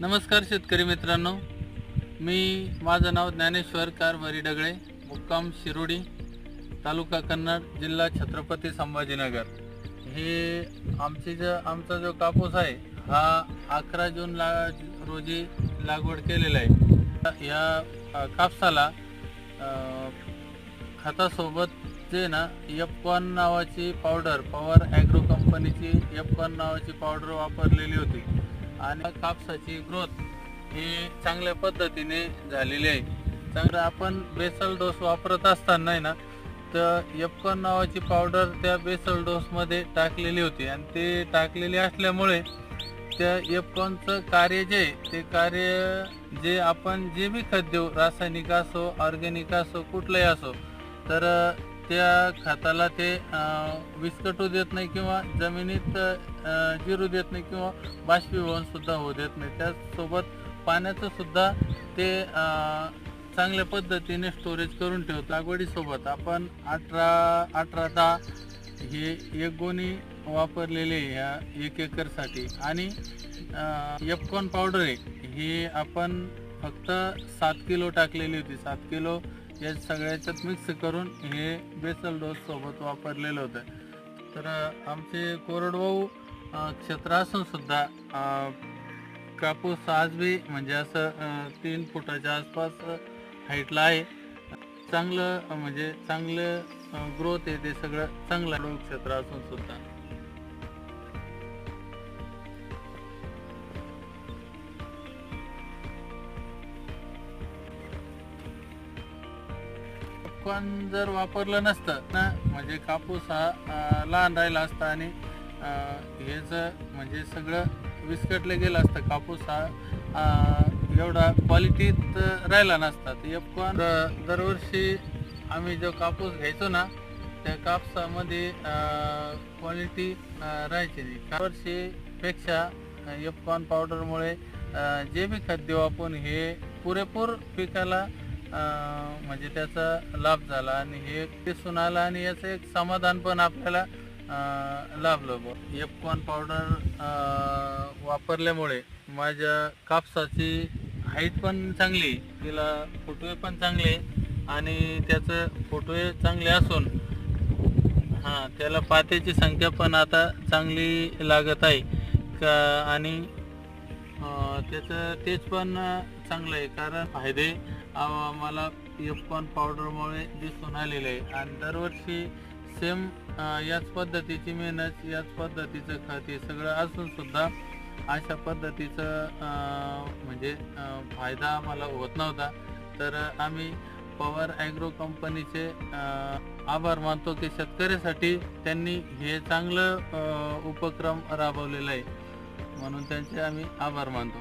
नमस्कार शेतकरी मित्रांनो. मी माझं नाव ज्ञानेश्वर कारभारी डगळे मुक्काम शिरोडी तालुका कन्नड जिल्हा छत्रपती संभाजीनगर. हे आमची जो आमचा जो कापूस आहे हा अकरा जून ला रोजी लागवड केलेला आहे. या कापसाला खतासोबत जे ना एफ वन नावाची पावडर पॉवर ॲग्रो कंपनीची एफ वन नावाची पावडर वापरलेली होती. आणि कापसाची ग्रोथ ही चांगल्या पद्धतीने झालेली आहे. चांगलं आपण बेसल डोस वापरत असताना आहे ना तर एपकॉन नावाची पावडर त्या बेसल डोसमध्ये टाकलेली होती. आणि ते टाकलेली असल्यामुळे त्या एपकॉनचं कार्य जे आहे, ते कार्य जे आपण जे बी खत देऊ रासायनिक असो ऑर्गॅनिक असो कुठलंही असो तर त्या खताला ते विस्कटू देत नाही किंवा जमिनीत जिरू देत नाही किंवा बाष्पीभवन सुद्धा होऊ देत नाही. त्याचसोबत पाण्याचं सुद्धा ते चांगल्या पद्धतीने स्टोरेज करून ठेवतो. लागवडीसोबत आपण अठरा अठरा दहा हे एक गोणी वापरलेले ह्या एक एकरसाठी. आणि एफकॉन पावडर आहे ही आपण फक्त सात किलो टाकलेली होती. सात किलो या सगळ्याच्यात मिक्स करून हे बेसल डोस सोबत वापरलेलं होतं. तर आमचे कोरडवाहू क्षेत्र असून सुद्धा कापूस आज बी म्हणजे असं तीन फुटाच्या आसपास हाईटला आहे. चांगलं म्हणजे चांगलं ग्रोथ आहे ते सगळं चांगलं क्षेत्र असून सुद्धा. पण जर वापरलं नसतं ना म्हणजे कापूस हा लहान राहिला असता आणि अं, हे जर म्हणजे सगळं विस्कटलं गेलं असतं कापूस हा एवढा क्वालिटीत राहिला नसता. तर एफकॉन दरवर्षी आम्ही जो कापूस घ्यायचो ना त्या कापसामध्ये क्वालिटी राहायची नाही. त्या वर्षीपेक्षा एफकॉन पावडरमुळे जे बी खाद्य वापरून हे पुरेपूर पिकाला म्हणजे त्याचा लाभ झाला आणि हे दिसून आलं आणि याचं एक समाधान पण आपल्याला लाभलं बुवा. एफकॉन पावडर वापरल्यामुळे माझ्या कापसाची हाईट पण चांगली तिला फुटवे पण चांगले आणि त्याचं फोटोवे चांगले असून हां त्याला पात्याची संख्या पण आता चांगली लागत आहे. का आणि त्याचं तेज पण चांगलं आहे. कारण फायदे मला एफकॉन पावडरमुळे दिसून आलेले आहे. आणि दरवर्षी सेम याच पद्धतीची मेहनत याच पद्धतीचं खत हे सगळं असून सुद्धा अशा पद्धतीचं म्हणजे फायदा आम्हाला होत नव्हता. तर आम्ही पॉवर ॲग्रो कंपनीचे आभार मानतो की शेतकऱ्यासाठी त्यांनी हे चांगलं उपक्रम राबवलेलं आहे. म्हणून त्यांचे आम्ही आभार मानतो.